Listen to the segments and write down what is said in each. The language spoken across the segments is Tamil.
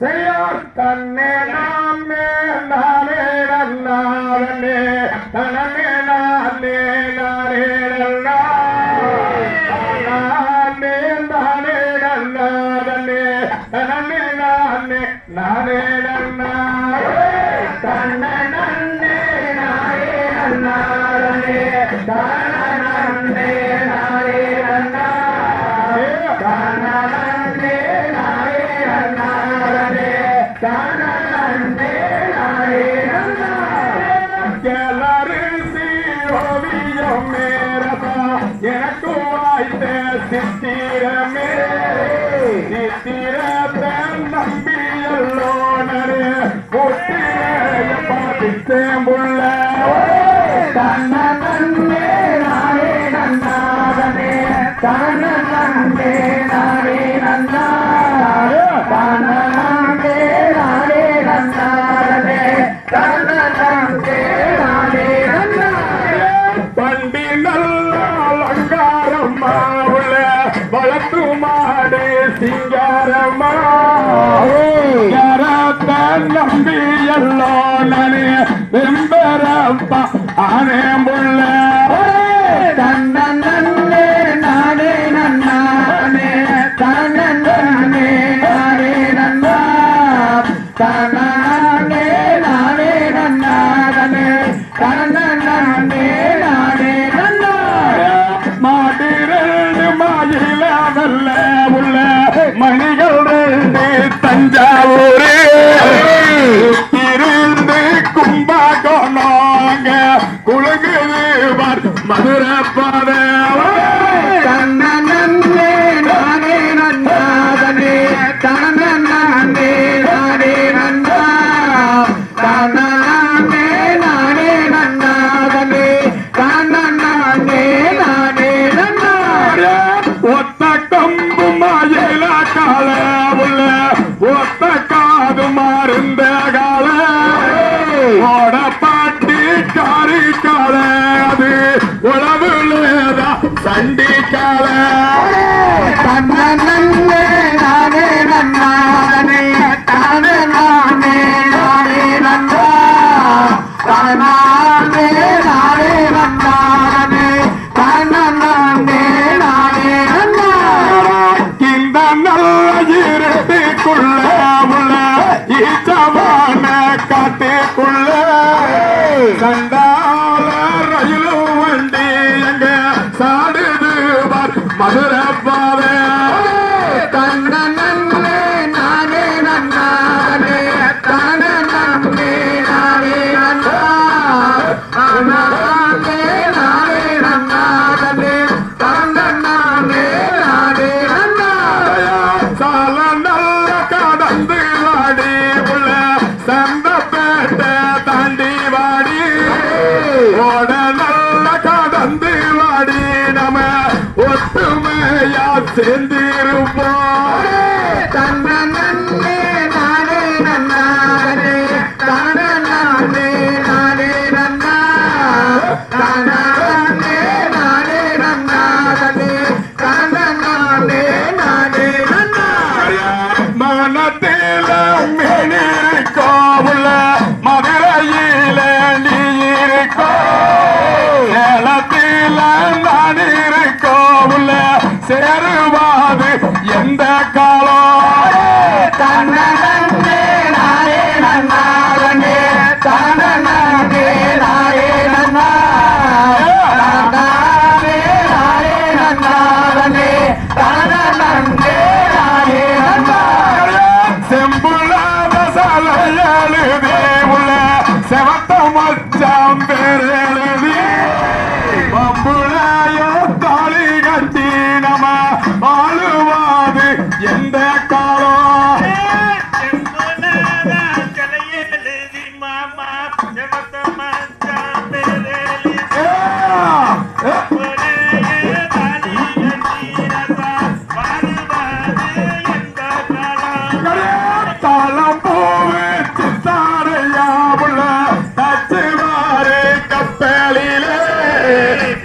செய்யார் தன்னே நாமே நானே நன்னாரனே தனமே நானே நானே நன்னா நானே நானே நன்னாரனே தனமே நானே நானே நன்னா தன்னை நன்னே நானே நன்னாரனே தன ஒட்டிரைய பாதித்தேம்புள்ள தன்னே நானே நன்னாரனே தனனே நானே நன்னா தனனே நானே நன்னாரனே தனனே நானே நன்னா பண்டி நல்ல அலங்காரம்மா உள்ள வளர்த்து மாடு சிங்காரம்மா யாரத்த எல்லோ நனே வெம்பரப்பா. ஆனே முள்ள தன்னே நானே நன்னானே தன்னே நானே நன்னா. தனனே நானே நன்னாதனே தனனே நானே நன்னா. மாட்டிரண்டு மாயில உள்ள மணிகள் ரெண்டு தஞ்சாவூர் சண்டி கால. தன்னே நானே நன்னானே தானே நானே நானே நன்னா. தானே நானே நன்னானே தானே நானே நன்னா. இந்த நல்ல இருட்டுக்குள்ள உள்ள ஈச்சமான காட்டுக்குள்ள. சண்டால தாண்டி வாடி. ஓட நல்ல கடந்து வாடி. நம்ம ஒத்துமையா சேர்ந்து எழுதி உள்ள செவத்த மச்சாம் பேர்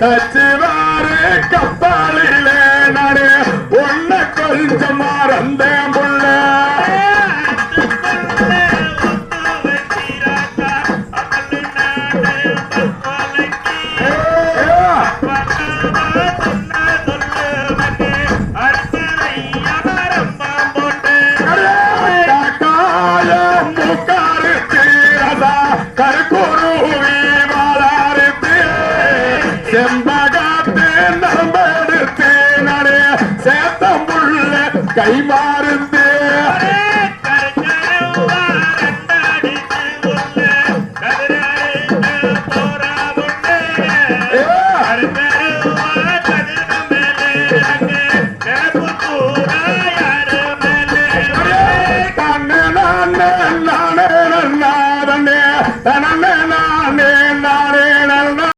தச்சுவாரு கப்பாலிலே நடு. ஒன்ன கொஞ்சம் மறந்தேன் புள்ள. கருக்கோரு. செம்பகத்தே நம்படுத்தே நடைய சேத்தம் உள்ள கைமாறுந்தே.